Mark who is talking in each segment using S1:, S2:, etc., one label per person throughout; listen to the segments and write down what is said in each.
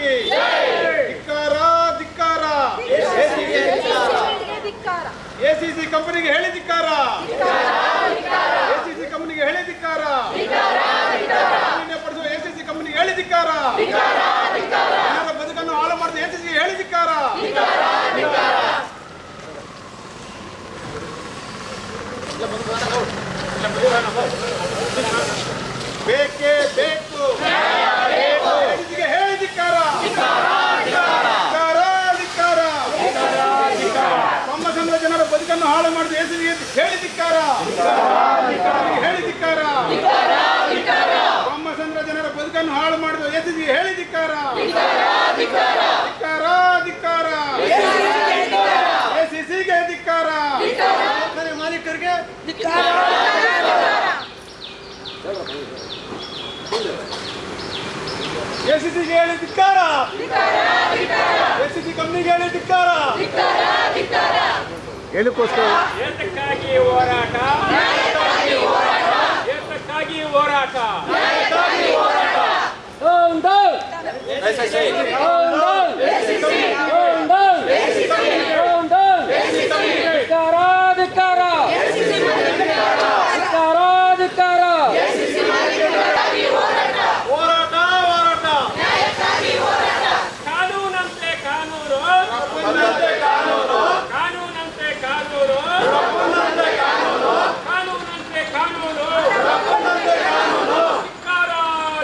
S1: ಕಿ ಧಿಕ್ಕಾರ ಧಿಕ್ಕಾರ.
S2: ಧಿಕ್ಕಾರ.
S1: ಎಸಿಸಿ ಕಂಪನಿಗೆ ಹೇಳಿ ಧಿಕ್ಕಾರ. ಎಸಿಸಿ ಕಂಪನಿಗೆ ಹೇಳಿ ಧಿಕ್ಕಾರ. ಮಾಲಿನ್ಯಪಡಿಸುವ ಎಸಿಸಿ ಕಂಪನಿಗೆ ಹೇಳಿ ಧಿಕ್ಕಾರ. ಜನರ ಬದುಕನ್ನು ಹಾಳು ಮಾಡಿದ ಎಸಿಸಿ ಹೇಳಿ ಧಿಕ್ಕಾರ. ಬೇಕೇ ಬೇಕು ಎಸಿಸಿಗೆ ಹೇಳಿ ಧಿಕ್ಕಾರ ಧಿಕ್ಕಾರ ಧಿಕ್ಕಾರ ತೊಂಬತ್ತೊಂದು ಜನರ ಬದುಕನ್ನು ಹಾಳು ಮಾಡಿದ ಹೇಳಿ ಹೇಳಿದಿಕ್ಕಾರ. ಹೇಳಿ ಧಿಕ್ಕಾರ ತೊಂಬತ್ತೊಂದು ಜನರ ಬದುಕನ್ನು ಹಾಳು ಮಾಡಿದ ಎಸಿಗೆ ಹೇಳಿ ಧಿಕ್ಕಾರ ಧಿಕ್ಕಾರ ಧಿಕ್ಕಾರ ಎಸಿಸಿಗೆ ಧಿಕ್ಕಾರ ಮಾಲೀಕರಿಗೆ ಎಸಿಸಿಗೆ ಹೇಳಿ ಧಿಕ್ಕಾರ ಎಸಿಸಿ ಕಂಪ್ನಿಗೆ ಹೇಳಿ ಧಿಕ್ಕಾರ ಏನಕ್ಕೋಸ್ಕರ?
S3: ಏತಕ್ಕಾಗಿ ಹೋರಾಟ? ಏತಕ್ಕಾಗಿ ಹೋರಾಟ?
S1: ಹೋರಾಟ ಹೋರಾಟ
S3: ಕಾನೂನಂತೆ ಕಾನೂನು
S1: ಬಂದಂತೆ ಕಾನೂನು
S3: ಕಾನೂನಂತೆ ಕಾನೂನು ಕಾನೂನಂತೆ ಕಾನೂನು ಧಿಕ್ಕಾರ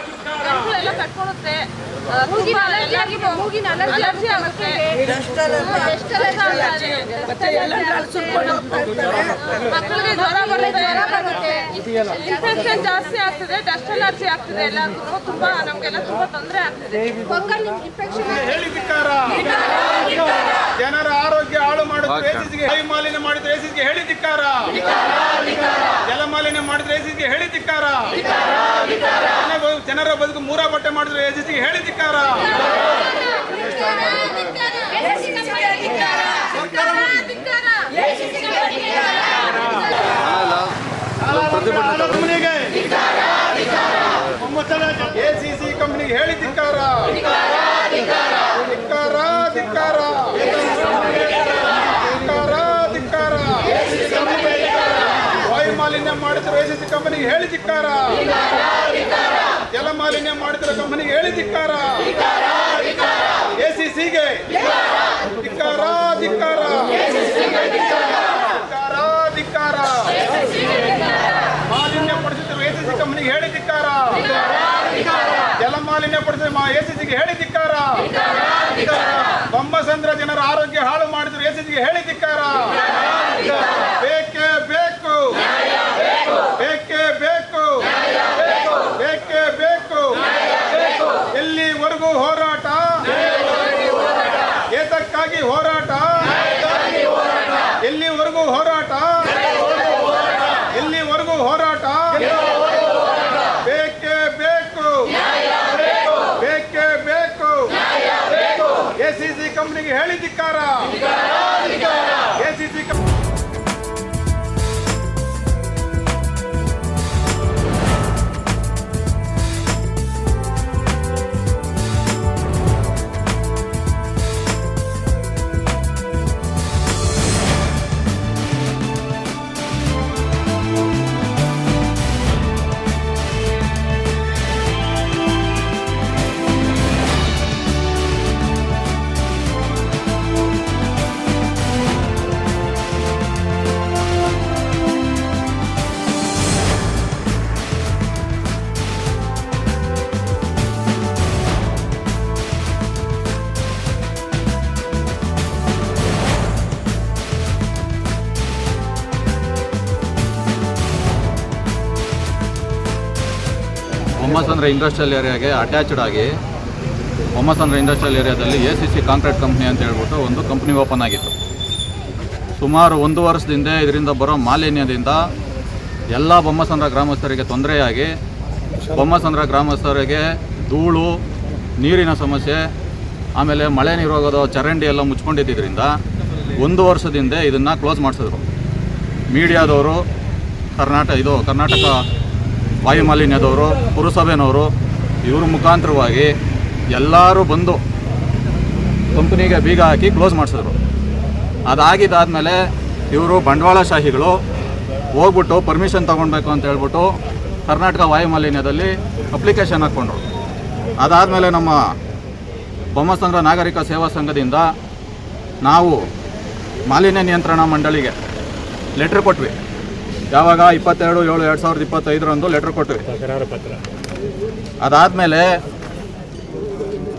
S3: ಧಿಕ್ಕಾರ
S2: ಎಲ್ಲ ಕಟ್ಕೊಳುತ್ತೆ ಆ, ತುಂಬಾ ಎಲ್ಲರಿಗೂ ಮೂಗಿನ ಅಲರ್ಜಿ ಅಲರ್ಜಿ ಆಗುತ್ತೆ Dust allergy ಆಗುತ್ತೆ. ಮಕ್ಕಳಿಗೆ ಜ್ವರ ಬರುತ್ತೆ ಜ್ವರ ಬರುತ್ತೆ ಇನ್ಫೆಕ್ಷನ್ ಜಾಸ್ತಿ ಆಗ್ತದೆ ಡಸ್ಟ್ ಅಲರ್ಜಿ ಆಗ್ತದೆ ಎಲ್ಲರಿಗೂ ತುಂಬಾ ನಮ್ಗೆಲ್ಲ ತುಂಬಾ ತೊಂದರೆ ಆಗ್ತದೆ. ಫಂಗಲ್ ಇನ್ಫೆಕ್ಷನ್
S1: ಜನರ ಆರೋಗ್ಯ ಹಾಳು ಮಾಡಿದ್ರೆ ವಾಯು ಮಾಲಿನ್ಯ ಮಾಡಿದ್ರೆ ಎಸಿಸ್ಗೆ ಹೇಳಿ ಧಿಕ್ಕಾರ. ಜಲ ಮಾಲಿನ್ಯ ಮಾಡಿದ್ರೆ ಎಸಿಸ್ಗೆ ಹೇಳಿ ಧಿಕ್ಕಾರ. ಜನ ಜನರ ಬದುಕು ಮೂರ ಬಟ್ಟೆ ಮಾಡಿದ್ರೆ ಎಸಿಸ್ಗೆ ಹೇಳಿ ಧಿಕ್ಕಾರ. ಕಂಪನಿಗೆ ಸಿ ಕಂಪನಿಗೆ ಹೇಳಿ ಧಿಕ್ಕಾರ ಧಿಕ್ಕಾರ ಧಿಕ್ಕಾರ ಮಾಲಿನ್ಯ ಮಾಡಿದ್ರು ಎಸಿಸಿ ಕಂಪನಿಗೆ ಹೇಳಿ ಧಿಕ್ಕಾರ ಜಲ ಮಾಲಿನ್ಯ ಮಾಡಿದ್ರ ಕಂಪನಿಗೆ ಹೇಳಿ ಧಿಕ್ಕಾರ ಎಸಿಸಿಗೆ ಧಿಕ್ಕಾರ ಧಿಕ್ಕಾರ. ಧಿಕ್ಕಾರ ಧಿಕ್ಕಾರ. ಮಾಲಿನ್ಯ ಪಡಿಸಿದ್ರು ಎಸಿಸಿ ಕಂಪನಿಗೆ ಹೇಳಿ ಧಿಕ್ಕಾರ. ಜಲ ಮಾಲಿನ್ಯ ಪಡಿಸಿದ ಎಸಿಸಿಗೆ ಹೇಳಿ ಧಿಕ್ಕಾರ. ಬೊಮ್ಮಸಂದ್ರ ಜನರ ಆರೋಗ್ಯ ಹಾಳು ಮಾಡಿದ್ರು ಎಸಿಸಿಗೆ ಹೇಳಿ ಧಿಕ್ಕಾರ. ಬೇಕೇ ಬೇಕು ಬೇಕೇ ಬೇಕು ಎಲ್ಲಿವರೆಗೂ ಹೋರಾಟ ಏತಕ್ಕಾಗಿ ಹೋರಾಟ. ಎಲ್ಲಿವರೆಗೂ ಹೋರಾಟ. ಎಲ್ಲಿವರೆಗೂ ಹೋರಾಟ. ಬೇಕೇ ಬೇಕು. ಬೇಕೇ ಬೇಕು. ಎಸಿಸಿ ಕಂಪ್ನಿಗೆ ಹೇಳಿ
S4: ಬೊಮ್ಮಸಂದ್ರ ಇಂಡಸ್ಟ್ರಿಯಲ್ ಏರಿಯಾಗೆ ಅಟ್ಯಾಚ್ಡ್ ಆಗಿ ಬೊಮ್ಮಸಂದ್ರ ಇಂಡಸ್ಟ್ರಿಯಲ್ ಏರಿಯಾದಲ್ಲಿ A C C concrete company ಅಂತ ಹೇಳ್ಬಿಟ್ಟು ಒಂದು ಕಂಪ್ನಿ ಓಪನ್ ಆಗಿತ್ತು. ಸುಮಾರು ಒಂದು ವರ್ಷದಿಂದ ಇದರಿಂದ ಬರೋ ಮಾಲಿನ್ಯದಿಂದ ಎಲ್ಲ ಬೊಮ್ಮಸಂದ್ರ ಗ್ರಾಮಸ್ಥರಿಗೆ ತೊಂದರೆಯಾಗಿ ಬೊಮ್ಮಸಂದ್ರ ಗ್ರಾಮಸ್ಥರಿಗೆ ಧೂಳು, ನೀರಿನ ಸಮಸ್ಯೆ, ಆಮೇಲೆ ಮಳೆ ನೀರು ಚರಂಡಿ ಎಲ್ಲ ಮುಚ್ಕೊಂಡಿದ್ದರಿಂದ ಒಂದು ವರ್ಷದಿಂದ ಇದನ್ನು ಕ್ಲೋಸ್ ಮಾಡಿಸಿದ್ರು. ಮೀಡಿಯಾದವರು ಕರ್ನಾಟಕ ಇದು ಕರ್ನಾಟಕ ವಾಯು ಮಾಲಿನ್ಯದವರು ಪುರಸಭೆನವರು ಇವ್ರ ಮುಖಾಂತರವಾಗಿ ಎಲ್ಲರೂ ಬಂದು ಕಂಪ್ನಿಗೆ ಬೀಗ ಹಾಕಿ ಕ್ಲೋಸ್ ಮಾಡಿಸಿದ್ರು. ಅದಾಗಿದ್ದಾದಮೇಲೆ ಇವರು ಬಂಡವಾಳಶಾಹಿಗಳು ಹೋಗ್ಬಿಟ್ಟು ಪರ್ಮಿಷನ್ ತೊಗೊಳ್ಬೇಕು ಅಂತ ಹೇಳ್ಬಿಟ್ಟು ಕರ್ನಾಟಕ ವಾಯುಮಾಲಿನ್ಯದಲ್ಲಿ ಅಪ್ಲಿಕೇಶನ್ ಹಾಕ್ಕೊಂಡ್ರು. ಅದಾದಮೇಲೆ ನಮ್ಮ ಬೊಮ್ಮಸಂದ್ರ ನಾಗರಿಕ ಸೇವಾ ಸಂಘದಿಂದ ನಾವು ಮಾಲಿನ್ಯ ನಿಯಂತ್ರಣ ಮಂಡಳಿಗೆ ಲೆಟ್ರ್ ಕೊಟ್ವಿ. ಯಾವಾಗ ಇಪ್ಪತ್ತೆರಡು, ಏಳು, ಎರಡು ಸಾವಿರದ ಇಪ್ಪತ್ತೈದರಂದು ಲೆಟ್ರ್ ಕೊಟ್ಟಿವಿ ಅದಾದಮೇಲೆ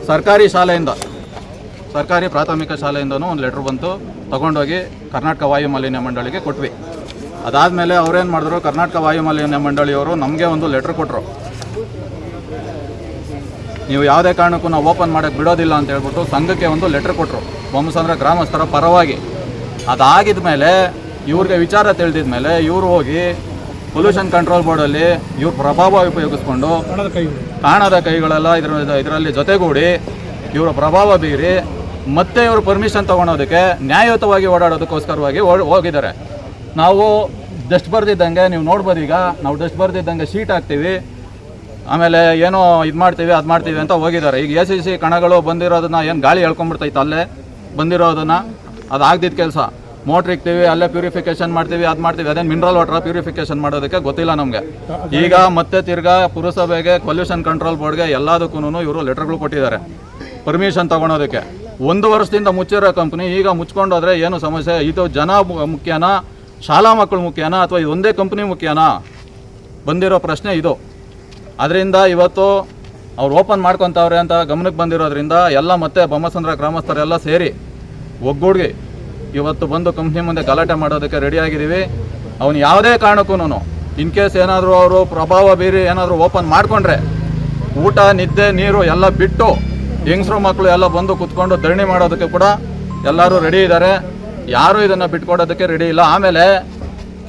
S4: ಸರ್ಕಾರಿ ಶಾಲೆಯಿಂದ, ಸರ್ಕಾರಿ ಪ್ರಾಥಮಿಕ ಶಾಲೆಯಿಂದನೂ ಒಂದು ಲೆಟ್ರ್ ಬಂತು. ತಗೊಂಡೋಗಿ ಕರ್ನಾಟಕ ವಾಯು ಮಾಲಿನ್ಯ ಮಂಡಳಿಗೆ ಕೊಟ್ವಿ. ಅದಾದಮೇಲೆ ಅವ್ರೇನು ಮಾಡಿದ್ರು, ಕರ್ನಾಟಕ ವಾಯು ಮಾಲಿನ್ಯ ಮಂಡಳಿಯವರು ನಮಗೆ ಒಂದು ಲೆಟ್ರ್ ಕೊಟ್ಟರು ನೀವು ಯಾವುದೇ ಕಾರಣಕ್ಕೂ ನಾವು ಓಪನ್ ಮಾಡೋಕ್ಕೆ ಬಿಡೋದಿಲ್ಲ ಅಂತ ಹೇಳ್ಬಿಟ್ಟು ಸಂಘಕ್ಕೆ ಒಂದು ಲೆಟ್ರ್ ಕೊಟ್ಟರು ಬೊಮ್ಮಸಂದ್ರ ಗ್ರಾಮಸ್ಥರ ಪರವಾಗಿ. ಅದಾಗಿದ ಮೇಲೆ ಇವ್ರಿಗೆ ವಿಚಾರ ತಿಳಿದಿದ ಮೇಲೆ ಇವರು ಹೋಗಿ ಪೊಲ್ಯೂಷನ್ ಕಂಟ್ರೋಲ್ ಬೋರ್ಡಲ್ಲಿ ಇವ್ರ ಪ್ರಭಾವ ಉಪಯೋಗಿಸ್ಕೊಂಡು ಕಾಣದ ಕೈಗಳೆಲ್ಲ ಇದ್ರ ಇದರಲ್ಲಿ ಜೊತೆಗೂಡಿ ಇವರ ಪ್ರಭಾವ ಬೀರಿ ಮತ್ತೆ ಇವರು ಪರ್ಮಿಷನ್ ತಗೊಳೋದಕ್ಕೆ ನ್ಯಾಯಯುತವಾಗಿ ಓಡಾಡೋದಕ್ಕೋಸ್ಕರವಾಗಿ ಓಡ್- ಹೋಗಿದ್ದಾರೆ. ನಾವು ಡಸ್ಟ್ ಬರ್ದಿದ್ದಂಗೆ ನೀವು ನೋಡ್ಬೋದು ಈಗ ನಾವು ಡಸ್ಟ್ ಬರ್ದಿದ್ದಂಗೆ ಶೀಟ್ ಹಾಕ್ತೀವಿ ಆಮೇಲೆ ಏನೋ ಇದು ಮಾಡ್ತೀವಿ ಅದು ಮಾಡ್ತೀವಿ ಅಂತ ಹೋಗಿದ್ದಾರೆ. ಈಗ ಎ ಸಿ ಸಿ ಕಣಗಳು ಬಂದಿರೋದನ್ನ ಏನು ಗಾಳಿ ಹೇಳ್ಕೊಂಬಿಡ್ತೈತೆ ಅಲ್ಲೇ? ಬಂದಿರೋದನ್ನ ಅದು ಆಗ್ದಿದ್ದ ಕೆಲಸ. ಮೋಟ್ರ್ ಇಕ್ತೀವಿ, ಅಲ್ಲೇ ಪ್ಯೂರಿಫಿಕೇಶನ್ ಮಾಡ್ತೀವಿ, ಅದು ಮಾಡ್ತೀವಿ. ಅದೇನು ಮಿನರಲ್ ವಾಟರ್ ಪ್ಯೂರಿಫಿಕೇಶನ್ ಮಾಡೋದಕ್ಕೆ ಗೊತ್ತಿಲ್ಲ ನಮಗೆ. ಈಗ ಮತ್ತೆ ತಿರ್ಗಾ ಪುರಸಭೆಗೆ ಪೊಲ್ಯೂಷನ್ ಕಂಟ್ರೋಲ್ ಬೋರ್ಡ್ಗೆ ಎಲ್ಲದಕ್ಕೂ ಇವರು ಲೆಟರ್ಗಳು ಕೊಟ್ಟಿದ್ದಾರೆ. ಪರ್ಮಿಷನ್ ತಗೊಳೋದಕ್ಕೆ. ಒಂದು ವರ್ಷದಿಂದ ಮುಚ್ಚಿರೋ ಕಂಪ್ನಿ ಈಗ ಮುಚ್ಕೊಂಡೋದ್ರೆ ಏನು ಸಮಸ್ಯೆ? ಇದು ಜನ ಮುಖ್ಯನಾ? ಶಾಲಾ ಮಕ್ಕಳು ಮುಖ್ಯನಾ? ಅಥವಾ ಒಂದೇ ಕಂಪ್ನಿ ಮುಖ್ಯನಾ? ಬಂದಿರೋ ಪ್ರಶ್ನೆ ಇದು. ಅದರಿಂದ ಇವತ್ತು ಅವ್ರು ಓಪನ್ ಮಾಡ್ಕೊತಾವ್ರೆ ಅಂತ ಗಮನಕ್ಕೆ ಬಂದಿರೋದ್ರಿಂದ ಎಲ್ಲ ಮತ್ತೆ ಬೊಮ್ಮಸಂದ್ರ ಗ್ರಾಮಸ್ಥರೆಲ್ಲ ಸೇರಿ ಒಗ್ಗೂಡ್ಗಿ ಇವತ್ತು ಬಂದು ಕಂಪ್ನಿ ಮುಂದೆ ಗಲಾಟೆ ಮಾಡೋದಕ್ಕೆ ರೆಡಿಯಾಗಿದ್ದೀವಿ ಅವನು ಯಾವುದೇ ಕಾರಣಕ್ಕೂ ಇನ್ ಕೇಸ್ ಏನಾದರೂ ಅವರು ಪ್ರಭಾವ ಬೀರಿ ಏನಾದರೂ ಓಪನ್ ಮಾಡಿಕೊಂಡ್ರೆ, ಊಟ, ನಿದ್ದೆ, ನೀರು ಎಲ್ಲ ಬಿಟ್ಟು ಹೆಂಗಸರು ಮಕ್ಕಳು ಎಲ್ಲ ಬಂದು ಕುತ್ಕೊಂಡು ಧರಣಿ ಮಾಡೋದಕ್ಕೆ ಕೂಡ ಎಲ್ಲರೂ ರೆಡಿ ಇದ್ದಾರೆ. ಯಾರೂ ಇದನ್ನು ಬಿಟ್ಕೊಡೋದಕ್ಕೆ ರೆಡಿ ಇಲ್ಲ. ಆಮೇಲೆ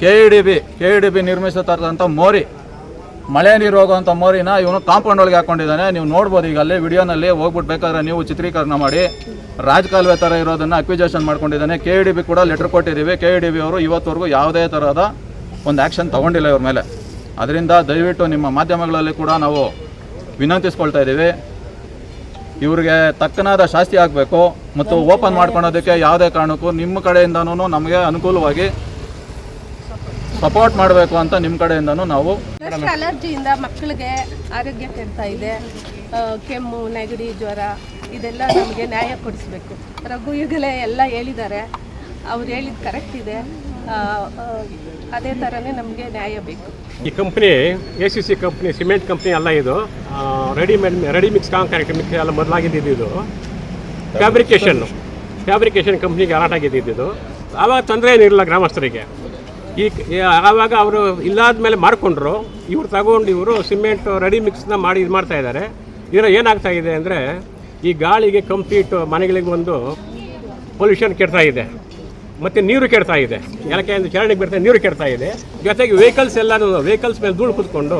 S4: K E D B K E D B ನಿರ್ಮಿಸುತ್ತಿರ್ತಂಥ ಮೋರಿ ಮಳೆ ನೀರು ಹೋಗುವಂಥ ಮೋರಿನ ಇವನು ಕಾಂಪೌಂಡ್ ಒಳಗೆ ಹಾಕೊಂಡಿದ್ದಾನೆ. ನೀವು ನೋಡ್ಬೋದು ಈಗ ಅಲ್ಲಿ ವಿಡಿಯೋನಲ್ಲಿ ಹೋಗ್ಬಿಟ್ಟು ಬೇಕಾದ್ರೆ ನೀವು ಚಿತ್ರೀಕರಣ ಮಾಡಿ ರಾಜಕಾಲುವೆ ಥರ ಇರೋದನ್ನು ಅಕ್ವಿಜೇಷನ್ ಮಾಡ್ಕೊಂಡಿದ್ದಾನೆ. ಕೆ ಇ ಡಿ ಬಿ ಕೂಡ ಲೆಟರ್ ಕೊಟ್ಟಿದ್ದೀವಿ. ಕೆ ಇ ಡಿ ಬಿ ಅವರು ಇವತ್ತವರೆಗೂ ಯಾವುದೇ ಥರದ ಒಂದು ಆ್ಯಕ್ಷನ್ ತೊಗೊಂಡಿಲ್ಲ ಇವ್ರ ಮೇಲೆ. ಅದರಿಂದ ದಯವಿಟ್ಟು ನಿಮ್ಮ ಮಾಧ್ಯಮಗಳಲ್ಲಿ ಕೂಡ ನಾವು ವಿನಂತಿಸ್ಕೊಳ್ತಾ ಇದ್ದೀವಿ. ಇವರಿಗೆ ತಕ್ಕನಾದ ಶಾಸ್ತಿ ಆಗಬೇಕು ಮತ್ತು ಓಪನ್ ಮಾಡ್ಕೊಳೋದಕ್ಕೆ ಯಾವುದೇ ಕಾರಣಕ್ಕೂ ನಿಮ್ಮ ಕಡೆಯಿಂದನೂ ನಮಗೆ ಅನುಕೂಲವಾಗಿ ಸಪೋರ್ಟ್ ಮಾಡಬೇಕು ಅಂತ ನಿಮ್ಮ ಕಡೆಯಿಂದನೂ ನಾವು
S2: ಡಸ್ಟ್ ಅಲರ್ಜಿಯಿಂದ ಮಕ್ಕಳಿಗೆ ಆರೋಗ್ಯ ಕೆಡ್ತಾ ಇದೆ. ಕೆಮ್ಮು ನೆಗಡಿ ಜ್ವರ ಇದೆಲ್ಲ ನಮಗೆ ನ್ಯಾಯ ಕೊಡಿಸ್ಬೇಕು. ರಘು ಈಗಲೇ ಎಲ್ಲ ಹೇಳಿದ್ದಾರೆ. ಅವ್ರು ಹೇಳಿದ ಕರೆಕ್ಟ್ ಇದೆ. ಅದೇ ಥರನೇ ನಮಗೆ ನ್ಯಾಯ ಬೇಕು.
S5: ಈ company A C C company cement company ಅಲ್ಲ ಇದು. Readymade ready mix concrete mix ಎಲ್ಲ ಮೊದಲಾಗಿದ್ದು ಇದು. ಫ್ಯಾಬ್ರಿಕೇಷನ್ ಫ್ಯಾಬ್ರಿಕೇಷನ್ ಕಂಪ್ನಿಗೆ ಅಲಾಟ್ ಆಗಿದ್ದು ಇದು. ಆವಾಗ ತೊಂದರೆ ಏನಿರಲಿಲ್ಲ ಗ್ರಾಮಸ್ಥರಿಗೆ. ಈ ಆವಾಗ ಅವರು ಇಲ್ಲಾದ ಮೇಲೆ ಮಾರ್ಕೊಂಡ್ರು ಇವ್ರು ತಗೊಂಡು ಇವರು ಸಿಮೆಂಟ್ ರೆಡಿ ಮಿಕ್ಸ್ನ ಮಾಡಿ ಇದು ಮಾಡ್ತಾ ಇದ್ದಾರೆ. ಇದರ ಏನಾಗ್ತಾ ಇದೆ ಅಂದರೆ ಈ ಗಾಳಿಗೆ ಕಂಪ್ಲೀಟ್ ಮನೆಗಳಿಗೆ ಒಂದು ಪೊಲ್ಯೂಷನ್ ಕೆಡ್ತಾ ಇದೆ. ಮತ್ತು ನೀರು ಕೆಡ್ತಾ ಇದೆ. ಯಾಕೆ ಅಂದರೆ ಚರಣಿಗೆ ಬರ್ತಾ ನೀರು ಕೆಡ್ತಾ ಇದೆ. ಜೊತೆಗೆ ವೆಹಿಕಲ್ಸ್ ಎಲ್ಲನೂ ವೆಹಿಕಲ್ಸ್ ಮೇಲೆ ಧೂಳು ಕೂತ್ಕೊಂಡು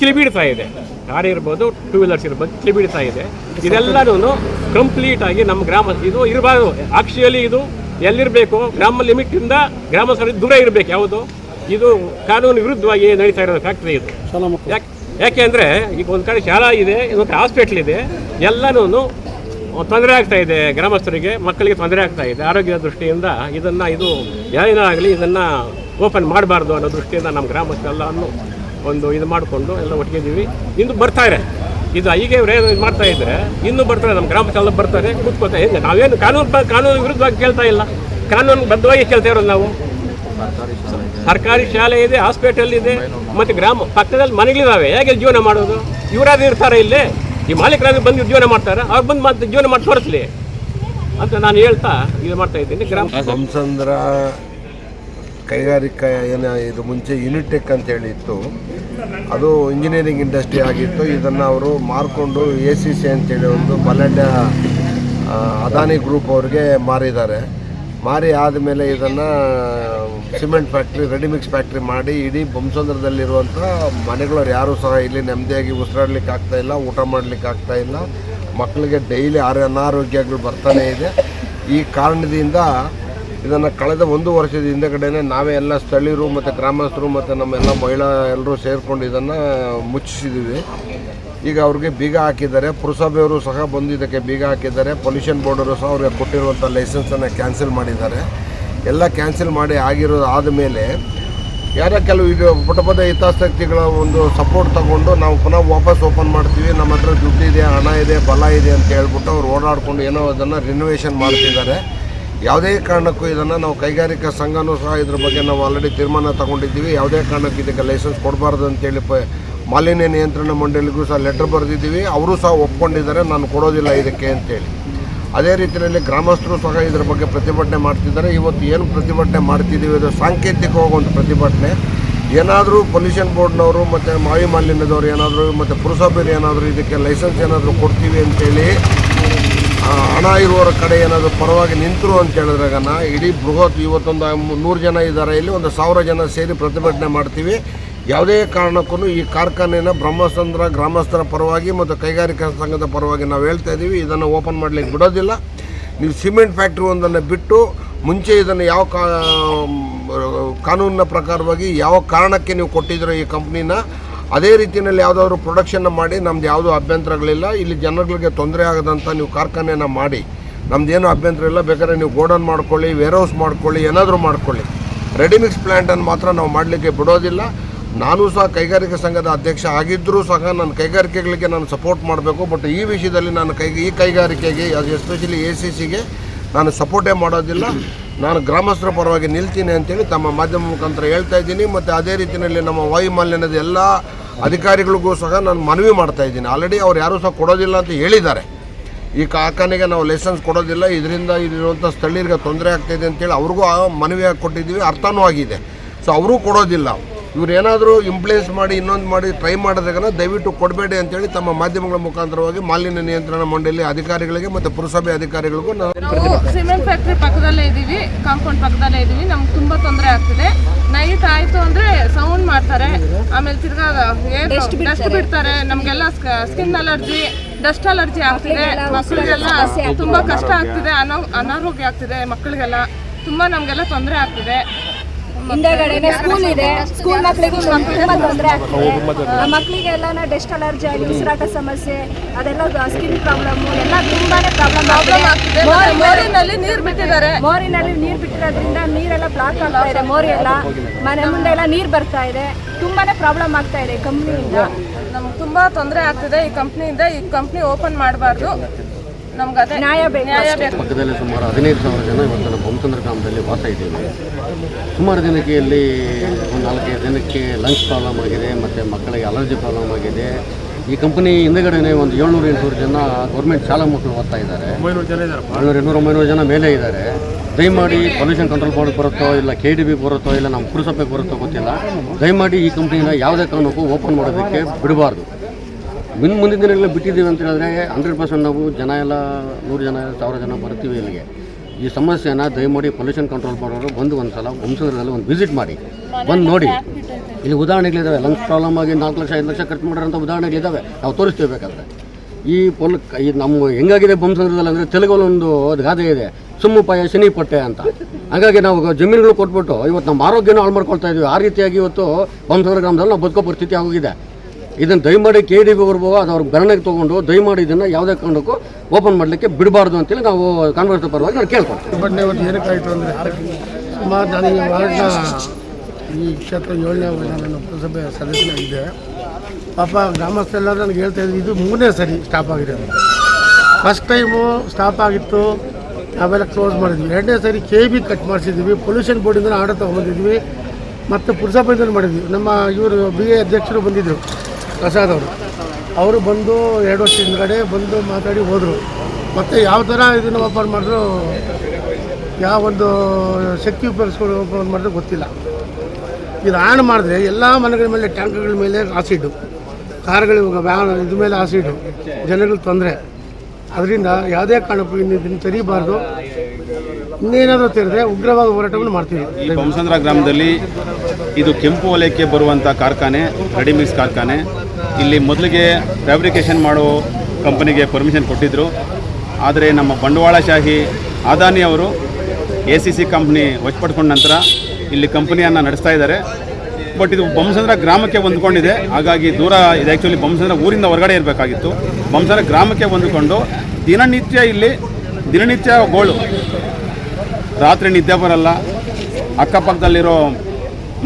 S5: ಕಿಲಿಬೀಡ್ತಾ ಇದೆ. ಕಾರ್ ಇರ್ಬೋದು ಟೂ ವೀಲರ್ಸ್ ಇರ್ಬೋದು ಕಿಲಿಬೀಡ್ತಾ ಇದೆ. ಇದೆಲ್ಲನೂ ಕಂಪ್ಲೀಟಾಗಿ ನಮ್ಮ ಗ್ರಾಮ ಇದು ಇರಬಾರ್ದು. ಆಕ್ಚುಲಿ ಇದು ಎಲ್ಲಿರಬೇಕು? ಗ್ರಾಮ ಲಿಮಿಟಿಂದ ಗ್ರಾಮ ಸರಿ ದೂರ ಇರಬೇಕು. ಯಾವುದು? ಇದು ಕಾನೂನು ವಿರುದ್ಧವಾಗಿ ನಡೀತಾ ಇರೋ ಫ್ಯಾಕ್ಟ್ರಿ ಇದು. ಯಾಕೆ ಯಾಕೆ ಅಂದರೆ ಈಗ ಒಂದು ಕಡೆ ಶಾಲಾ ಇದೆ ಇನ್ನೊಂದು ಹಾಸ್ಪಿಟ್ಲ್ ಇದೆ. ಎಲ್ಲನೂ ತೊಂದರೆ ಆಗ್ತಾ ಇದೆ ಗ್ರಾಮಸ್ಥರಿಗೆ ಮಕ್ಕಳಿಗೆ ತೊಂದರೆ ಆಗ್ತಾ ಇದೆ. ಆರೋಗ್ಯದ ದೃಷ್ಟಿಯಿಂದ ಇದನ್ನು ಇದು ಆಗಲಿ ಇದನ್ನು ಓಪನ್ ಮಾಡಬಾರ್ದು ಅನ್ನೋ ದೃಷ್ಟಿಯಿಂದ ನಮ್ಮ ಗ್ರಾಮಸ್ಥರೆಲ್ಲವನ್ನು ಒಂದು ಇದು ಮಾಡಿಕೊಂಡು ಎಲ್ಲ ಒಟ್ಟಿಗೆ ಇದ್ದೀವಿ. ಇಂದು ಬರ್ತಾರೆ ಇದು ಹೀಗೆ ಇದು ಮಾಡ್ತಾ ಇದ್ರೆ ಇನ್ನೂ ಬರ್ತಾರೆ, ನಮ್ಮ ಗ್ರಾಮ ಗ್ರಾಮಸ್ಥರೆಲ್ಲ ಬರ್ತಾರೆ ಕೂತ್ಕೋತಾ ಹೆಂಗೆ ನಾವೇನು ಕಾನೂನು ಕಾನೂನು ವಿರುದ್ಧವಾಗಿ ಕೇಳ್ತಾ ಇಲ್ಲ. ಕಾನೂನು ಬದ್ಧವಾಗಿ ಕೇಳ್ತಾ ಇರೋದು ನಾವು. ಸರ್ಕಾರಿ ಶಾಲೆ ಇದೆ ಹಾಸ್ಪಿಟಲ್ ಇದೆ, ಮತ್ತು ಗ್ರಾಮ ಪಕ್ಕದಲ್ಲಿ ಮನೆಗಳಿದಾವೆ. ಹೇಗೆ ಜೀವನ ಮಾಡೋದು? ಇವರಾದ್ರೂ ಇರ್ತಾರೆ ಇಲ್ಲಿ. ಈ ಮಾಲೀಕರಾಗಿ ಬಂದು ಜೀವನ ಮಾಡ್ತಾರೆ. ಅವ್ರು ಬಂದು ಮತ್ತೆ ಜೀವನ ಮಾಡಿ ತೋರಿಸ್ಲಿ ಅಂತ ನಾನು ಹೇಳ್ತಾ ಇದು ಮಾಡ್ತಾ ಇದ್ದೀನಿ. ಗ್ರಾಮ
S6: ಕೈಗಾರಿಕಾ ಏನು ಇದು ಮುಂಚೆ ಯುನಿಟೆಕ್ ಅಂತ ಇತ್ತು ಅದು ಇಂಜಿನಿಯರಿಂಗ್ ಇಂಡಸ್ಟ್ರಿ ಆಗಿತ್ತು. ಇದನ್ನು ಅವರು ಮಾರ್ಕೊಂಡು ಎ ಸಿ ಸಿ ಅಂತೇಳಿ ಒಂದು ಬಲಾಢ್ಯ ಅದಾನಿ ಗ್ರೂಪ್ ಅವ್ರಿಗೆ ಮಾರಿದ್ದಾರೆ. ಮಾರಿ ಆದಮೇಲೆ ಇದನ್ನು ಸಿಮೆಂಟ್ ಫ್ಯಾಕ್ಟ್ರಿ ರೆಡಿಮಿಕ್ಸ್ ಫ್ಯಾಕ್ಟ್ರಿ ಮಾಡಿ ಇಡೀ ಬೊಮ್ಮಸಂದ್ರದಲ್ಲಿರುವಂಥ ಮನೆಗಳವ್ರು ಯಾರೂ ಸಹ ಇಲ್ಲಿ ನೆಮ್ಮದಿಯಾಗಿ ಉಸಿರಾಡ್ಲಿಕ್ಕೆ ಆಗ್ತಾಯಿಲ್ಲ ಊಟ ಮಾಡಲಿಕ್ಕೆ ಇಲ್ಲ. ಮಕ್ಕಳಿಗೆ ಡೈಲಿ ಆರ ಅನಾರೋಗ್ಯಗಳು ಬರ್ತಾನೆ ಇದೆ. ಈ ಕಾರಣದಿಂದ ಇದನ್ನು ಕಳೆದ ಒಂದು ವರ್ಷದ ಹಿಂದೆಗಡೆನೆ ನಾವೇ ಎಲ್ಲ ಸ್ಥಳೀಯರು ಮತ್ತು ಗ್ರಾಮಸ್ಥರು ಮತ್ತು ನಮ್ಮೆಲ್ಲ ಮಹಿಳಾ ಎಲ್ಲರೂ ಸೇರಿಕೊಂಡು ಇದನ್ನು ಮುಚ್ಚಿಸಿದ್ದೀವಿ ಈಗ ಅವ್ರಿಗೆ ಬೀಗ ಹಾಕಿದ್ದಾರೆ. ಪುರಸಭೆಯವರು ಸಹ ಬಂದು ಇದಕ್ಕೆ ಬೀಗ ಹಾಕಿದ್ದಾರೆ. ಪೊಲ್ಯೂಷನ್ ಬೋರ್ಡರು ಸಹ ಅವ್ರಿಗೆ ಕೊಟ್ಟಿರುವಂಥ ಲೈಸೆನ್ಸನ್ನು ಕ್ಯಾನ್ಸಲ್ ಮಾಡಿದ್ದಾರೆ. ಎಲ್ಲ ಕ್ಯಾನ್ಸಲ್ ಮಾಡಿ ಆಗಿರೋದು ಆದಮೇಲೆ ಯಾರ ಕೆಲವು ಇದು ಪುಟ ಪುಟ ಹಿತಾಸಕ್ತಿಗಳ ಒಂದು ಸಪೋರ್ಟ್ ತಗೊಂಡು ನಾವು ಪುನಃ ವಾಪಸ್ ಓಪನ್ ಮಾಡ್ತೀವಿ. ನಮ್ಮ ಹತ್ರ ದುಡ್ಡಿದೆ, ಹಣ ಇದೆ, ಬಲ ಇದೆ ಅಂತ ಹೇಳ್ಬಿಟ್ಟು ಅವ್ರು ಓಡಾಡಿಕೊಂಡು ಏನೋ ಅದನ್ನು ರಿನೋವೇಷನ್ ಮಾಡ್ತಿದ್ದಾರೆ. ಯಾವುದೇ ಕಾರಣಕ್ಕೂ ಇದನ್ನು ನಾವು ಕೈಗಾರಿಕಾ ಸಂಘನೂ ಸಹ ಇದ್ರ ಬಗ್ಗೆ ನಾವು ಆಲ್ರೆಡಿ ತೀರ್ಮಾನ ತಗೊಂಡಿದ್ದೀವಿ. ಯಾವುದೇ ಕಾರಣಕ್ಕೂ ಇದಕ್ಕೆ ಲೈಸೆನ್ಸ್ ಕೊಡಬಾರ್ದು ಅಂತೇಳಿ ಪ ಮಾಲಿನ್ಯ ನಿಯಂತ್ರಣ ಮಂಡಳಿಗೂ ಸಹ ಲೆಟರ್ ಬರೆದಿದ್ದೀವಿ. ಅವರು ಸಹ ಒಪ್ಕೊಂಡಿದ್ದಾರೆ. ನಾನು ಕೊಡೋದಿಲ್ಲ ಇದಕ್ಕೆ ಅಂತೇಳಿ ಅದೇ ರೀತಿಯಲ್ಲಿ ಗ್ರಾಮಸ್ಥರು ಸಹ ಇದ್ರ ಬಗ್ಗೆ ಪ್ರತಿಭಟನೆ ಮಾಡ್ತಿದ್ದಾರೆ. ಇವತ್ತು ಏನು ಪ್ರತಿಭಟನೆ ಮಾಡ್ತಿದ್ದೀವಿ ಅದು ಸಾಂಕೇತಿಕವಾಗಿ ಒಂದು ಪ್ರತಿಭಟನೆ. ಏನಾದರೂ ಪೊಲ್ಯೂಷನ್ ಬೋರ್ಡ್ನವರು ಮತ್ತು ಮಾವಿ ಮಾಲಿನ್ಯದವ್ರು ಏನಾದರೂ ಮತ್ತು ಪುರಸಭೆಯರು ಏನಾದರೂ ಇದಕ್ಕೆ ಲೈಸೆನ್ಸ್ ಏನಾದರೂ ಕೊಡ್ತೀವಿ ಅಂತೇಳಿ ಹಣ ಇರುವವರ ಕಡೆ ಏನಾದರೂ ಪರವಾಗಿ ನಿಂತರು ಅಂತ ಹೇಳಿದ್ರಾಗ ಇಡೀ ಬೃಹತ್ ಇವತ್ತೊಂದು ನೂರು ಜನ ಇದ್ದಾರೆ. ಇಲ್ಲಿ ಒಂದು ಸಾವಿರ ಜನ ಸೇರಿ ಪ್ರತಿಭಟನೆ ಮಾಡ್ತೀವಿ. ಯಾವುದೇ ಕಾರಣಕ್ಕೂ ಈ ಕಾರ್ಖಾನೆನ ಬ್ರಹ್ಮಸಂದ್ರ ಗ್ರಾಮಸ್ಥರ ಪರವಾಗಿ ಮತ್ತು ಕೈಗಾರಿಕಾ ಸಂಘದ ಪರವಾಗಿ ನಾವು ಹೇಳ್ತಾ ಇದ್ದೀವಿ. ಇದನ್ನು ಓಪನ್ ಮಾಡಲಿಕ್ಕೆ ಬಿಡೋದಿಲ್ಲ. ನೀವು ಸಿಮೆಂಟ್ ಫ್ಯಾಕ್ಟ್ರಿ ಒಂದನ್ನು ಬಿಟ್ಟು ಮುಂಚೆ ಇದನ್ನು ಯಾವ ಕಾನೂನಿನ ಪ್ರಕಾರವಾಗಿ ಯಾವ ಕಾರಣಕ್ಕೆ ನೀವು ಕೊಟ್ಟಿದ್ದೀರೋ ಈ ಕಂಪ್ನಿನ ಅದೇ ರೀತಿಯಲ್ಲಿ ಯಾವುದಾದ್ರು ಪ್ರೊಡಕ್ಷನ್ನ ಮಾಡಿ, ನಮ್ದು ಯಾವುದೂ ಅಭ್ಯಂತರಗಳಿಲ್ಲ, ಇಲ್ಲಿ ಜನಗಳಿಗೆ ತೊಂದರೆ ಆಗದಂಥ ನೀವು ಕಾರ್ಖಾನೆಯನ್ನು ಮಾಡಿ. ನಮ್ದೇನು ಅಭ್ಯಂತರ ಇಲ್ಲ, ಬೇಕಾದ್ರೆ ನೀವು ಗೋಡನ್ ಮಾಡ್ಕೊಳ್ಳಿ ವೇರ್ಹೌಸ್ ಮಾಡ್ಕೊಳ್ಳಿ, ಏನಾದರೂ ಮಾಡ್ಕೊಳ್ಳಿ. ರೆಡಿಮಿಕ್ಸ್ ಪ್ಲ್ಯಾಂಟನ್ನು ಮಾತ್ರ ನಾವು ಮಾಡಲಿಕ್ಕೆ ಬಿಡೋದಿಲ್ಲ. ನಾನು ಸಹ ಕೈಗಾರಿಕಾ ಸಂಘದ ಅಧ್ಯಕ್ಷ ಆಗಿದ್ದರೂ ಸಹ ನನ್ನ ಕೈಗಾರಿಕೆಗಳಿಗೆ ನಾನು ಸಪೋರ್ಟ್ ಮಾಡಬೇಕು. ಬಟ್ ಈ ವಿಷಯದಲ್ಲಿ ನಾನು ಕೈ, ಈ ಕೈಗಾರಿಕೆಗೆ ಎಸ್ಪೆಷಲಿ ಎ ಸಿ ಸಿಗೆ ನಾನು ಸಪೋರ್ಟೇ ಮಾಡೋದಿಲ್ಲ. ನಾನು ಗ್ರಾಮಸ್ಥರ ಪರವಾಗಿ ನಿಲ್ತೀನಿ ಅಂತೇಳಿ ತಮ್ಮ ಮಾಧ್ಯಮ ಮುಖಾಂತರ ಹೇಳ್ತಾ ಇದ್ದೀನಿ. ಮತ್ತು ಅದೇ ರೀತಿಯಲ್ಲಿ ನಮ್ಮ ವಾಯು ಮಾಲಿನ್ಯದ ಎಲ್ಲ ಅಧಿಕಾರಿಗಳಿಗೂ ಸಹ ನಾನು ಮನವಿ ಮಾಡ್ತಾ ಇದ್ದೀನಿ. ಆಲ್ರೆಡಿ ಅವ್ರು ಯಾರೂ ಸಹ ಕೊಡೋದಿಲ್ಲ ಅಂತ ಹೇಳಿದ್ದಾರೆ. ಈ ಕಾರ್ಖಾನೆಗೆ ನಾವು ಲೈಸೆನ್ಸ್ ಕೊಡೋದಿಲ್ಲ. ಇದರಿಂದ ಇಲ್ಲಿರುವಂಥ ಸ್ಥಳೀಯರಿಗೆ ತೊಂದರೆ ಆಗ್ತಾಯಿದೆ ಅಂತೇಳಿ ಅವ್ರಿಗೂ ಮನವಿ ಕೊಟ್ಟಿದ್ದೀವಿ ಅರ್ಥನೂ ಆಗಿದೆ. ಸೊ ಅವರೂ ಕೊಡೋದಿಲ್ಲ. ಇವ್ರು ಏನಾದರೂ ಇಂಪ್ಲೇಸ್ ಮಾಡಿ, ಇನ್ನೊಂದು ಮಾಡಿ ಟ್ರೈ ಮಾಡಿದಾಗ ದಯವಿಟ್ಟು ಕೊಡಬೇಡಿ ಅಂತೇಳಿ ತಮ್ಮ ಮಾಧ್ಯಮಗಳ ಮುಖಾಂತರವಾಗಿ ಮಾಲಿನ್ಯ ನಿಯಂತ್ರಣ ಮಂಡಳಿ ಅಧಿಕಾರಿಗಳಿಗೆ ಮತ್ತು ಪುರಸಭೆ ಅಧಿಕಾರಿಗಳಿಗೂ ನಾವು
S2: ಸಿಮೆಂಟ್ ಫ್ಯಾಕ್ಟ್ರಿ ಪಕ್ಕದಲ್ಲೇ ಇದ್ದೀವಿ. ಕಾಂಪೌಂಡ್ ಪಕ್ಕದಲ್ಲೇ ಇದ್ದೀವಿ. ನಮ್ಗೆ ತುಂಬ ತೊಂದರೆ ಆಗ್ತಿದೆ. ನೈಟ್ ಆಯಿತು ಅಂದ್ರೆ ಸೌಂಡ್ ಮಾಡ್ತಾರೆ. ಆಮೇಲೆ ತಿರ್ಗಾ ಡಸ್ಟ್ ಬಿಡ್ತಾರೆ. ನಮಗೆಲ್ಲ ಸ್ಕಿನ್ ಅಲರ್ಜಿ ಡಸ್ಟ್ ಅಲರ್ಜಿ ಆಗ್ತಿದೆ. ಮಕ್ಕಳಿಗೆಲ್ಲ ತುಂಬಾ ಕಷ್ಟ ಆಗ್ತಿದೆ. ಅನೋ ಅನಾರೋಗ್ಯ ಆಗ್ತಿದೆ ಮಕ್ಕಳಿಗೆಲ್ಲ. ತುಂಬಾ ನಮಗೆಲ್ಲ ತೊಂದರೆ ಆಗ್ತಿದೆ.
S7: ಹಿಂದೆಗಡೆನೆ ಸ್ಕೂಲ್ ಇದೆ. ಸ್ಕೂಲ್ ಮಕ್ಕಳಿಗೂ ತುಂಬಾ ತೊಂದರೆ ಆಗ್ತಿದೆ. ಆ, ಮಕ್ಕಳಿಗೆಲ್ಲ ಡೆಸ್ಟ್ ಅಲರ್ಜಿ ಆಗಿ ಉಸಿರಾಟ ಸಮಸ್ಯೆ ಅದೆಲ್ಲ ಸ್ಕಿನ್ ಪ್ರಾಬ್ಲಮ್ ಎಲ್ಲ ತುಂಬಾನೇ ಪ್ರಾಬ್ಲಮ್
S2: ಪ್ರಾಬ್ಲಮ್ ಆಗ್ತಿದೆ. ಮೋರಿನಲ್ಲಿ ನೀರು ಬಿಟ್ಟಿದ್ದಾರೆ.
S7: ಮೋರಿನಲ್ಲಿ ನೀರು ಬಿಟ್ಟಿರೋದ್ರಿಂದ ನೀರೆಲ್ಲ ಬ್ಲಾಕ್ ಆಗ್ತಾ ಇದೆ ಮೋರಿ ಎಲ್ಲ ಮನೆ ಮುಂದೆ ಎಲ್ಲ ನೀರು ಬರ್ತಾ ಇದೆ. ತುಂಬಾನೇ ಪ್ರಾಬ್ಲಮ್ ಆಗ್ತಾ ಇದೆ ಕಂಪ್ನಿಯಿಂದ
S2: ನಮ್ಗೆ ತುಂಬಾ ತೊಂದರೆ ಆಗ್ತಿದೆ ಈ ಕಂಪ್ನಿಯಿಂದ ಈ ಕಂಪ್ನಿ ಓಪನ್ ಮಾಡಬಾರ್ದು. ನಮ್ಗೆ ಅದೇ
S7: ನ್ಯಾಯ ಬೇಕು
S2: ನ್ಯಾಯ ಬೇಕು.
S8: ಪಕ್ಕದಲ್ಲಿ ಸುಮಾರು ಹದಿನೈದು ಸಾವಿರ ಜನ ಇವತ್ತು ನಮ್ಮ ಬೊಮ್ಮಸಂದ್ರ ಗ್ರಾಮದಲ್ಲಿ ವಾಸ ಇದ್ದೀವಿ. ಸುಮಾರು ದಿನಕ್ಕೆ ಇಲ್ಲಿ ಒಂದು ನಾಲ್ಕೈದು ದಿನಕ್ಕೆ ಲಂಚ್ ಪ್ರಾಬ್ಲಮ್ ಆಗಿದೆ ಮತ್ತು ಮಕ್ಕಳಿಗೆ ಅಲರ್ಜಿ ಪ್ರಾಬ್ಲಮ್ ಆಗಿದೆ. ಈ ಕಂಪನಿ ಹಿಂದೆಗಡೆನೆ ಒಂದು ಏಳ್ನೂರು ಎಂಟುನೂರು ಜನ ಗೌರ್ಮೆಂಟ್ ಶಾಲಾ ಮಕ್ಕಳು ಓದ್ತಾ ಇದ್ದಾರೆ. ಏಳ್ನೂರು ಎಂಟುನೂರು ಒಂಬೈನೂರು ಜನ ಮೇಲೆ ಇದ್ದಾರೆ. ದಯಮಾಡಿ ಪೊಲ್ಯೂಷನ್ ಕಂಟ್ರೋಲ್ ಬೋರ್ಡ್ ಬರುತ್ತೋ ಇಲ್ಲ ಕೆ ಡಿ ಬಿ ಬರುತ್ತೋ ಇಲ್ಲ ನಮ್ಮ ಪುರಸಭೆಗೆ ಬರುತ್ತೋ ಗೊತ್ತಿಲ್ಲ. ದಯಮಾಡಿ ಈ ಕಂಪ್ನಿನ ಯಾವುದೇ ಕಾರಣಕ್ಕೂ ಓಪನ್ ಮಾಡೋದಕ್ಕೆ ಬಿಡಬಾರ್ದು. ಇನ್ನು ಮುಂದಿನ ದಿನಗಳಲ್ಲಿ ಬಿಟ್ಟಿದ್ದೀವಿ ಅಂತ ಹೇಳಿದ್ರೆ ಹಂಡ್ರೆಡ್ ಪರ್ಸೆಂಟ್ ನಾವು ಜನ ಎಲ್ಲ ನೂರು ಜನ ಸಾವಿರ ಜನ ಬರ್ತೀವಿ ಇಲ್ಲಿಗೆ. ಈ ಸಮಸ್ಯೆನ ದಯಮಾಡಿ ಪೊಲ್ಯೂಷನ್ ಕಂಟ್ರೋಲ್ ಮಾಡೋರು ಬಂದು ಒಂದು ಸಲ ವಂಶದಲ್ಲಿ ಒಂದು ವಿಸಿಟ್ ಮಾಡಿ. ಬಂದು ನೋಡಿ. ಇಲ್ಲಿ ಉದಾಹರಣೆಗಳಿದ್ದಾವೆ ಲಂಗ್ಸ್ ಪ್ರಾಬ್ಲಮ್ ಆಗಿ ನಾಲ್ಕು ಲಕ್ಷ ಐದು ಲಕ್ಷ ಖರ್ಚು ಮಾಡಿರೋಂಥ ಉದಾಹರಣೆಗಳಿದ್ದಾವೆ ನಾವು ತೋರಿಸ್ತೀವಿ ಬೇಕಾದ್ರೆ. ಈ ಪೊಲ್ ಈ ನಮ್ಮ ಹೆಂಗಾಗಿದೆ ಬೊಮ್ಮಸಂದ್ರದಲ್ಲಿ ಅಂದರೆ ತೆಲುಗಲ್ಲಿ ಒಂದು ಗಾದೆ ಇದೆ. ಸುಮ್ಮಪಾಯ ಶನಿ ಪಟ್ಟೆ ಅಂತ. ಹಾಗಾಗಿ ನಾವು ಜಮೀನುಗಳು ಕೊಟ್ಬಿಟ್ಟು ಇವತ್ತು ನಮ್ಮ ಆರೋಗ್ಯನ ಹಾಳು ಮಾಡ್ಕೊಳ್ತಾ ಇದ್ದೀವಿ ಆ ರೀತಿಯಾಗಿ ಇವತ್ತು ಬೊಮ್ಮಸಂದ್ರ ಗ್ರಾಮದಲ್ಲಿ ನಾವು ಬದುಕೋ ಪರಿಸ್ಥಿತಿ ಆಗೋಗಿದೆ. ಇದನ್ನು ದಯಮಾಡಿ ಕೆ ಡಿ ಬಿ ಬರ್ಬೋ ಅದು ಅವ್ರಿಗೆ ಗಣನೆಗೆ ತೊಗೊಂಡು ದಯಮಾಡಿ ಇದನ್ನು ಯಾವುದೇ ಕಾರಣಕ್ಕೂ ಓಪನ್ ಮಾಡಲಿಕ್ಕೆ ಬಿಡಬಾರ್ದು ಅಂತೇಳಿ ನಾವು ಕಾಂಗ್ರೆಸ್ ಪರವಾಗಿ ನಾನು ಕೇಳ್ಕೊಳ್ತೀನಿ.
S9: ಬಟ್ ಒಂದು ಏನಕ್ಕಾಯಿತು ಅಂದರೆ ಸುಮಾರು ನಾನು ಈ ಕ್ಷೇತ್ರ ಏಳನೇ ನಾನು ಪುರಸಭೆ ಸದಸ್ಯನಾಗಿದ್ದೆ ಪಾಪ ಗ್ರಾಮಸ್ಥರೆಲ್ಲ ನನಗೆ ಹೇಳ್ತಾ ಇದ್ರು, ಇದು ಮೂರನೇ ಸರಿ ಸ್ಟಾಪ್ ಆಗಿದೆ ಫಸ್ಟ್ ಟೈಮು ಸ್ಟಾಪ್ ಆಗಿತ್ತು, ನಾವೆಲ್ಲ ಕ್ಲೋಸ್ ಮಾಡಿದ್ವಿ. ಎರಡನೇ ಸರಿ ಕೆ ಬಿ ಕಟ್ ಮಾಡಿಸಿದ್ವಿ. ಪೊಲ್ಯೂಷನ್ ಬೋರ್ಡಿಂದ ಆರ್ಡರ್ ತೊಗೊಂಡಿದ್ವಿ ಮತ್ತು ಪುರಸಭೆಯಿಂದ ಮಾಡಿದ್ವಿ. ನಮ್ಮ ಇವರು ಬಿ ಎ ಅಧ್ಯಕ್ಷರು ಬಂದಿದ್ದರು ಪ್ರಸಾದ್ ಅವರು. ಅವರು ಬಂದು ಎರಡು ವರ್ಷ ಹಿಂದ್ಗಡೆ ಬಂದು ಮಾತಾಡಿ ಹೋದರು. ಮತ್ತು ಯಾವ ಥರ ಇದನ್ನು ಓಪನ್ ಮಾಡಿದ್ರು, ಯಾವ ಒಂದು ಶಕ್ತಿ ಉಪಯೋಗಿಸ್ಕೊಂಡು ಓಪನ್ ಮಾಡಿದ್ರು ಗೊತ್ತಿಲ್ಲ. ಇದು ಆನ್ ಮಾಡಿದ್ರೆ ಎಲ್ಲ ಮನೆಗಳ ಮೇಲೆ ಟ್ಯಾಂಕ್ಗಳ ಮೇಲೆ ಆಸಿಡ್. ಕಾರ್ಗಳು ವ್ಯಾನ್ ಇದ್ರ ಮೇಲೆ ಆಸಿಡು. ಜನಗಳಿಗೆ ತೊಂದರೆ. ಅದರಿಂದ ಯಾವುದೇ ಕಾರಣಕ್ಕೂ ಇನ್ನು ಇದನ್ನು ತೆರೀಬಾರ್ದು. ಇನ್ನೇನಾದರೂ ತೆರೆದ್ರೆ ಉಗ್ರವಾದ ಹೋರಾಟವನ್ನು ಮಾಡ್ತೀವಿ.
S10: ಬೊಮ್ಮಸಂದ್ರ ಗ್ರಾಮದಲ್ಲಿ ಇದು ಕೆಂಪು ವಲಯಕ್ಕೆ ಬರುವಂಥ ಕಾರ್ಖಾನೆ ರೆಡಿಮಿಕ್ಸ್ ಕಾರ್ಖಾನೆ. ಇಲ್ಲಿ ಮೊದಲಿಗೆ ಫ್ಯಾಬ್ರಿಕೇಷನ್ ಮಾಡೋ ಕಂಪನಿಗೆ ಪರ್ಮಿಷನ್ ಕೊಟ್ಟಿದ್ದರು ಆದರೆ ನಮ್ಮ ಬಂಡವಾಳಶಾಹಿ ಅದಾನಿ ಅವರು ಎ ಸಿ ಸಿ ಕಂಪ್ನಿ ವಶಪಡ್ಕೊಂಡ ನಂತರ ಇಲ್ಲಿ ಕಂಪನಿಯನ್ನು ನಡೆಸ್ತಾ ಇದ್ದಾರೆ.
S1: ಬಟ್ ಇದು ಬೊಮ್ಮಸಂದ್ರ ಗ್ರಾಮಕ್ಕೆ ಹೊಂದ್ಕೊಂಡಿದೆ. ಹಾಗಾಗಿ ದೂರ ಇದು. ಆ್ಯಕ್ಚುಲಿ ಬೊಮ್ಮಸಂದ್ರ ಊರಿಂದ ಹೊರಗಡೆ ಇರಬೇಕಾಗಿತ್ತು. ಬೊಮ್ಮಸಂದ್ರ ಗ್ರಾಮಕ್ಕೆ ಹೊಂದಿಕೊಂಡು ದಿನನಿತ್ಯ ಇಲ್ಲಿ ದಿನನಿತ್ಯ ಗೋಳು. ರಾತ್ರಿ ನಿದ್ದೆ ಬರಲ್ಲ. ಅಕ್ಕಪಕ್ಕದಲ್ಲಿರೋ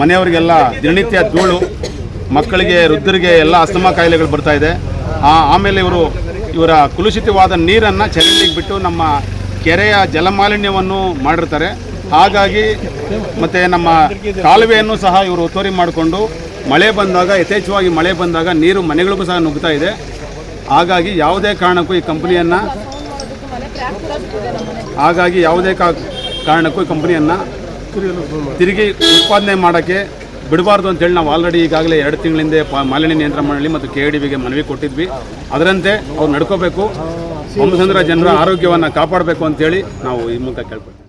S1: ಮನೆಯವರಿಗೆಲ್ಲ ದಿನನಿತ್ಯ ಧೂಳು. ಮಕ್ಕಳಿಗೆ, ವೃದ್ಧರಿಗೆ ಎಲ್ಲ ಅಸ್ತಮಾ ಕಾಯಿಲೆಗಳು ಬರ್ತಾ ಇದೆ. ಆಮೇಲೆ ಇವರು ಇವರ ಕುಲುಷಿತವಾದ ನೀರನ್ನು ಚರಂಡಿಗೆ ಬಿಟ್ಟು ನಮ್ಮ ಕೆರೆಯ ಜಲಮಾಲಿನ್ಯವನ್ನು ಮಾಡಿರ್ತಾರೆ. ಹಾಗಾಗಿ ಮತ್ತು ನಮ್ಮ ಕಾಲುವೆಯನ್ನು ಸಹ ಇವರು ಒತ್ತುವರಿ ಮಾಡಿಕೊಂಡು ಮಳೆ ಬಂದಾಗ, ಯಥೇಚ್ಛವಾಗಿ ಮಳೆ ಬಂದಾಗ ನೀರು ಮನೆಗಳಿಗೂ ಸಹ ನುಗ್ತಾ ಇದೆ. ಹಾಗಾಗಿ ಯಾವುದೇ ಕಾರಣಕ್ಕೂ ಈ ಕಂಪ್ನಿಯನ್ನು ಹಾಗಾಗಿ ಯಾವುದೇ ಕಾರಣಕ್ಕೂ ಈ ಕಂಪ್ನಿಯನ್ನು ತಿರುಗಿ ಉತ್ಪಾದನೆ ಮಾಡೋಕ್ಕೆ ಬಿಡಬಾರ್ದು ಅಂತೇಳಿ ನಾವು ಆಲ್ರೆಡಿ ಈಗಾಗಲೇ ಎರಡು ತಿಂಗಳಿಂದ ಮಾಲಿನ್ಯ ನಿಯಂತ್ರಣ ಮಂಡಳಿ ಮತ್ತು ಕೆ ಡಿ ಬಿಗೆ ಮನವಿ ಕೊಟ್ಟಿದ್ವಿ. ಅದರಂತೆ ಅವ್ರು ನಡ್ಕೋಬೇಕು. ಬೊಮ್ಮಸಂದ್ರ ಜನರ ಆರೋಗ್ಯವನ್ನು ಕಾಪಾಡಬೇಕು ಅಂತೇಳಿ ನಾವು ಈ ಮೂಲಕ ಕೇಳ್ಕೊಳ್ತೀವಿ.